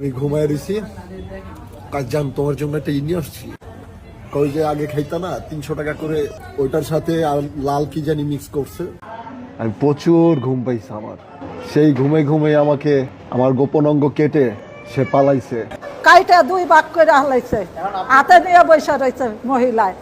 আমি ঘুমায় রয়েছি। কাজ জান তোমার জন্য একটা ই নিয়ে আসছি। কই যে আগে খাইতা না, তিনশো টাকা করে ওইটার সাথে আর লাল কি জানি মিক্স করছে। আমি প্রচুর ঘুম পাইছি আমার। সেই ঘুমে ঘুমে আমাকে, আমার গোপন অঙ্গ কেটে সে পালাইছে। কাইটা দুই ভাগ করে হালাইছে। হাতে নিয়ে বসে রয়েছে মহিলায়।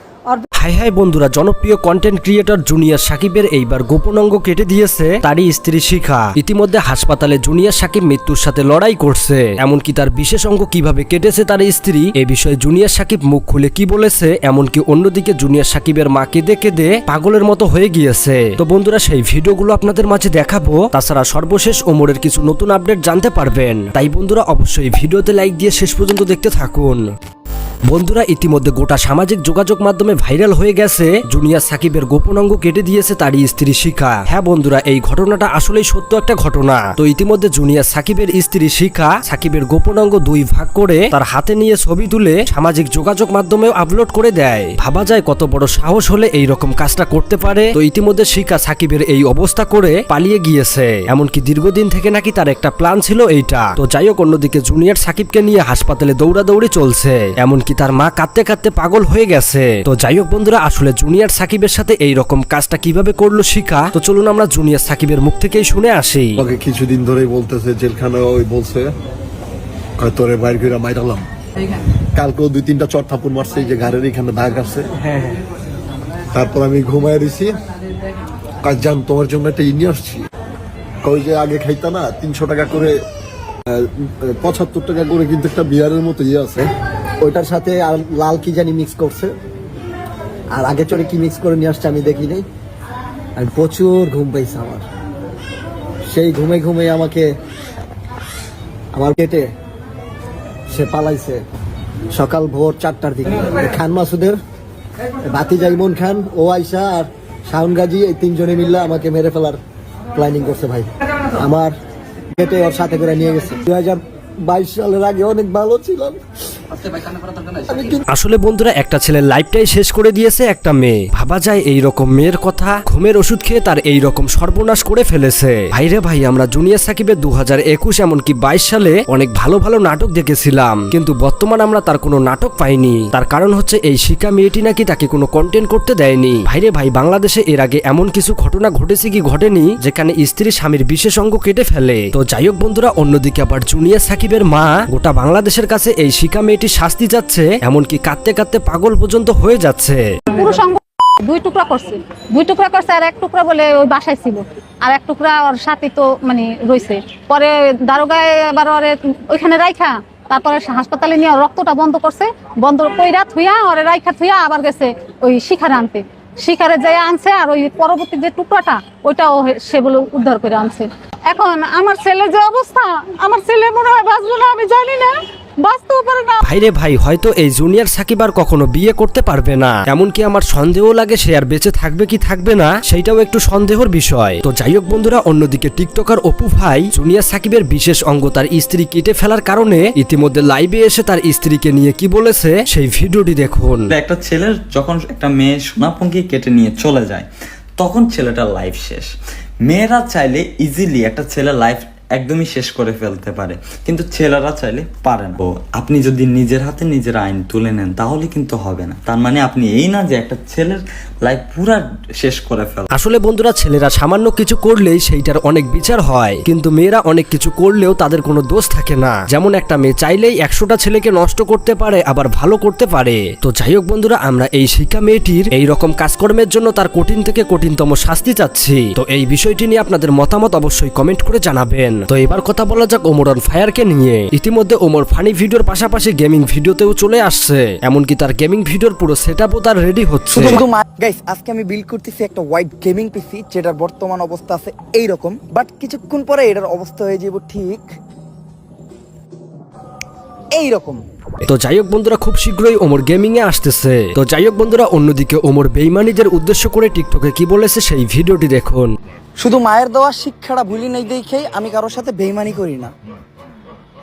হাই হাই বন্ধুরা, জনপ্রিয় কন্টেন্ট ক্রিয়েটর জুনিয়র সাকিবের এইবার গোপন অঙ্গ কেটে দিয়েছে তারই স্ত্রী শিখা। ইতিমধ্যে হাসপাতালে জুনিয়র সাকিব মৃত্যুর সাথে লড়াই করছে। এমনকি তার বিশেষ অঙ্গ কীভাবে কেটেছে তার স্ত্রী, এ বিষয়ে জুনিয়র সাকিব মুখ খুলে কি বলেছে, এমনকি অন্যদিকে জুনিয়র সাকিবের মা কেঁদে কেঁদে পাগলের মতো হয়ে গিয়েছে। তো বন্ধুরা, সেই ভিডিওগুলো আপনাদের মাঝে দেখাবো। তাছাড়া সর্বশেষ ওমরের কিছু নতুন আপডেট জানতে পারবেন। তাই বন্ধুরা, অবশ্যই ভিডিওতে লাইক দিয়ে শেষ পর্যন্ত দেখতে থাকুন। বন্ধুরা, ইতিমধ্যে গোটা সামাজিক যোগাযোগ মাধ্যমে ভাইরাল হয়ে গেছে। জুনিয়র সাকিবের গোপন অঙ্গ কেটে দিয়েছে তারই স্ত্রী শিখা। হ্যাঁ বন্ধুরা, এই ঘটনাটা আসলেই সত্য একটা ঘটনা। তো ইতিমধ্যে জুনিয়র সাকিবের স্ত্রী শিখা সাকিবের গোপন অঙ্গ দুই ভাগ করে তার হাতে নিয়ে ছবি তুলে সামাজিক যোগাযোগ মাধ্যমেও আপলোড করে দেয়। ভাবা যায় কত বড় সাহস হলে এই রকম কাজটা করতে পারে। তো ইতিমধ্যে শিখা সাকিবের এই অবস্থা করে পালিয়ে গিয়েছে। এমনকি দীর্ঘদিন থেকে নাকি তার একটা প্ল্যান ছিল এইটা। তো যাই হোক, অন্যদিকে জুনিয়র সাকিবকে নিয়ে হাসপাতালে দৌড়াদৌড়ি চলছে। এমনকি তার মা কাঁদতে কাঁদতে পাগল হয়ে গেছে? তো যাই হোক বন্ধুরা আসলে জুনিয়র সাকিবের সাথে এই রকম কাজটা কীভাবে করল শিখা? তো চলুন আমরা জুনিয়র সাকিবের মুখ থেকেই শুনে আসি। আমাকে কিছুদিন ধরেই বলতেছে জেলখানা ওই বলছে কয় তোরে বাইর করে মাইরালাম। কালকেও দুই তিনটা চট থাপুর মারছে এই যে ঘাড়ের এখানে দাগ আছে। তারপর আমি ঘুমায় রয়েছি কাজ জান তোমার জন্য একটা ই নিয়ে আসছি কই যে আগে খাইতা না তিনশো টাকা করে পঁচাত্তর টাকা করে কিন্তু একটা বিয়ারের মতো ইয়ে আছে। ওইটার সাথে আর লাল কি জানি মিক্স করছে। আর আগে চড়ে কি মিক্স করে নিয়ে আসছে আমি দেখি নাই আমি প্রচুর ঘুম পাইছে আমার। সেই ঘুমে ঘুমে আমাকে, আমার পেটে সে পালাইছে সকাল ভোর চারটার দিকে। খান মাসুদের বাতি জাইমন খান, ও আইসা আর শাওন গাজী, এই তিনজনে মিললে আমাকে মেরে ফেলার প্ল্যানিং করছে ভাই। আমার পেটে ওর সাথে করে নিয়ে গেছে। দু হাজার বাইশ সালের আগে অনেক ভালো ছিলাম। আসলে বন্ধুরা, একটা ছেলের লাইফটাই শেষ করে দিয়েছে একটা মেয়ে। ভাবা যায় এই রকম মেয়ের কথা? ঘুমের ওষুধ খেয়ে তার এই রকম সর্বনাশ করে ফেলেছে। ভাইরে ভাই, আমরা জুনিয়র সাকিবের দু হাজার একুশ, এমনকি বাইশ সালে অনেক ভালো ভালো নাটক দেখেছিলাম। কিন্তু বর্তমান আমরা তার কোনো নাটক পাইনি। তার কারণ হচ্ছে এই শিকা মেয়েটি নাকি তাকে কোনো কন্টেন্ট করতে দেয়নি। ভাইরে ভাই, বাংলাদেশে এর আগে এমন কিছু ঘটনা ঘটেছে কি ঘটেনি, যেখানে স্ত্রী স্বামীর বিশেষ অঙ্গ কেটে ফেলে? তো যাই হোক বন্ধুরা, অন্যদিকে আবার জুনিয়র সাকিবের মা গোটা বাংলাদেশের কাছে এই শিকা মেয়েটি শাস্তি যাচ্ছে এমনকি কাঁদতে কাঁদতে পাগল পর্যন্ত হয়ে যাচ্ছে। দুই টুকরা করছে। দুই টুকরা করছে আর এক টুকরা বলে ওই বাসায় ছিল। আর এক টুকরা ওর সাথে তো মানে রইছে। পরে দারোগায় এবার ওরে ওইখানে রাইখা, তারপরে হাসপাতালে নিয়ে রক্তটা বন্ধ করছে। বন্ধ কইরা থুইয়া ওরে রাইখা থুইয়া আবার গেছে ওই শিখারে আনতে। শিখারে যাই আনছে আর ওই পরবর্তী যে টুকরাটা, ওইটাও সে বলে উদ্ধার করে আনছে। এখন আমার ছেলের যে অবস্থা, আমার ছেলে মনে হয় বাঁচবে না আমি জানি না। পারে না ভাইরে ভাই হয়তো এই জুনিয়র সাকিব আর কখনো বিয়ে করতে পারবে না। এমনকি আমার সন্দেহ লাগে সে আর বেঁচে থাকবে কি থাকবে না সেইটাও একটু সন্দেহর বিষয়। তো যাই হোক বন্ধুরা অন্যদিকে টিকটকার অপু ভাই জুনিয়র সাকিবের বিশেষ অঙ্গ তার স্ত্রী কেটে ফেলার কারণে ইতিমধ্যে লাইভে এসে তার স্ত্রীকে নিয়ে কি বলেছে সেই ভিডিওটি দেখুন। একটা ছেলের যখন একটা মেয়ে সোনাপঙ্কি কেটে নিয়ে চলে যায় তখন ছেলেটার লাইফ শেষ। মেয়েরা চাইলে ইজিলি একটা ছেলের লাইফ একদমই শেষ করে ফেলতে পারে। কিন্তু ছেলেরা চাইলে পারে না। আপনি যদি নিজের হাতে নিজের আইন তুলে নেন, তাহলে কিন্তু হবে না। তার মানে আপনি এই না যে একটা ছেলের লাইফ পুরা শেষ করে ফেল আসলে বন্ধুরা, ছেলেরা সামান্য কিছু করলেই সেইটার অনেক বিচার হয়। কিন্তু মেয়েরা অনেক কিছু করলেও তাদের কোনো দোষ থাকে না। যেমন একটা মেয়ে চাইলেই একশোটা ছেলেকে নষ্ট করতে পারে, আবার ভালো করতে পারে। তো যাই হোক বন্ধুরা, আমরা এই শিক্ষা মেয়েটির এই রকম কাজকর্মের জন্য তার কঠিন থেকে কঠিনতম শাস্তি চাচ্ছি। তো এই বিষয়টি নিয়ে আপনাদের মতামত অবশ্যই কমেন্ট করে জানাবেন। তো এবার কথা বলা যাক ওমর অন ফায়ারকে নিয়ে। ইতিমধ্যে ওমর ফানি ভিডিওর পাশাপাশি গেমিং ভিডিওতেও চলে আসছে। এমনকি তার গেমিং ভিডিওর পুরো সেটআপও তার রেডি হচ্ছে। গাইস আজকে আমি বিল্ড করতেছি একটা হোয়াইট গেমিং পিসি যেটার বর্তমান অবস্থা আছে এইরকম। বাট কিছুক্ষণ পরে এটার অবস্থা হয়ে যাব ঠিক এই রকম তো যাই হোক বন্ধুরা খুব শীঘ্রই ওমর গেমিং এ আসতেছে। তো যাই হোক বন্ধুরা অন্যদিকে ওমর বেইমানিদের উদ্দেশ্য করে টিকটকে কি বলেছে সেই ভিডিওটি দেখুন। শুধু মায়ের দেওয়া শিক্ষাটা ভুলি নাই দেখেই আমি কারোর সাথে বেইমানি করি না।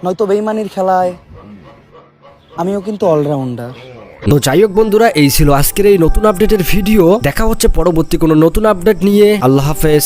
নয়তো বেইমানির খেলায়। আমিও কিন্তু অলরাউন্ডার তো যাই হোক বন্ধুরা এই ছিল আজকের এই নতুন আপডেটের ভিডিও। দেখা হচ্ছে পরবর্তী কোনো নতুন আপডেট নিয়ে। আল্লাহ হাফেজ।